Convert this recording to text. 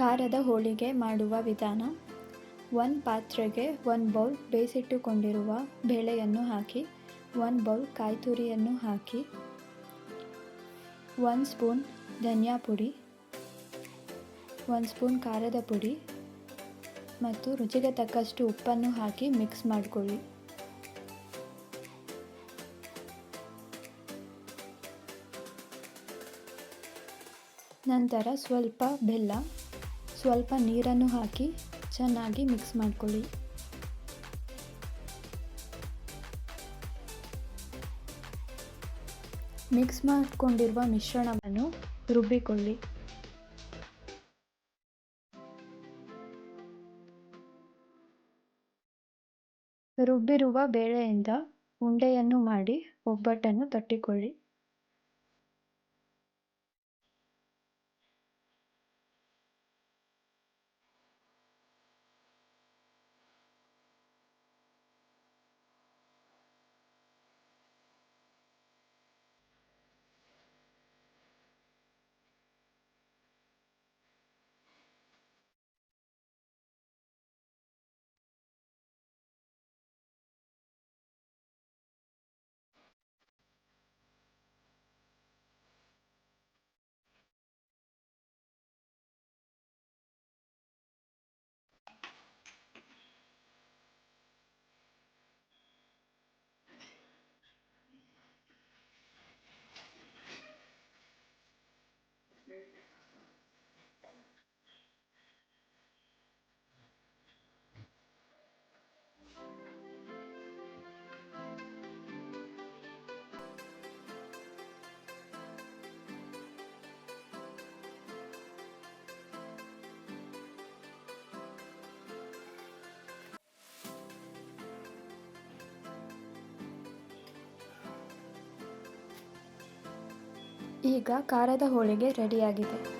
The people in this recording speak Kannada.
ಖಾರದ ಹೋಳಿಗೆ ಮಾಡುವ ವಿಧಾನ. ಒಂದು ಪಾತ್ರೆಗೆ ಒಂದು ಬೌಲ್ ಬೇಯಿಸಿಟ್ಟುಕೊಂಡಿರುವ ಬೇಳೆಯನ್ನು ಹಾಕಿ, ಒಂದು ಬೌಲ್ ಕಾಯಿ ತುರಿಯನ್ನು ಹಾಕಿ, ಒಂದು ಸ್ಪೂನ್ ಧನಿಯಾ ಪುಡಿ, ಒಂದು ಸ್ಪೂನ್ ಖಾರದ ಪುಡಿ ಮತ್ತು ರುಚಿಗೆ ತಕ್ಕಷ್ಟು ಉಪ್ಪನ್ನು ಹಾಕಿ ಮಿಕ್ಸ್ ಮಾಡಿಕೊಳ್ಳಿ. ನಂತರ ಸ್ವಲ್ಪ ಬೆಲ್ಲ ಸ್ವಲ್ಪ ನೀರನ್ನು ಹಾಕಿ ಚೆನ್ನಾಗಿ ಮಿಕ್ಸ್ ಮಾಡಿಕೊಳ್ಳಿ. ಮಿಕ್ಸ್ ಮಾಡಿಕೊಂಡಿರುವ ಮಿಶ್ರಣವನ್ನು ರುಬ್ಬಿಕೊಳ್ಳಿ. ರುಬ್ಬಿರುವ ಬೇಳೆಯಿಂದ ಉಂಡೆಯನ್ನು ಮಾಡಿ ಒಬ್ಬಟ್ಟನ್ನು ತಟ್ಟಿಕೊಳ್ಳಿ. ಈಗ ಖಾರದ ಹೋಳಿಗೆ ರೆಡಿಯಾಗಿದೆ.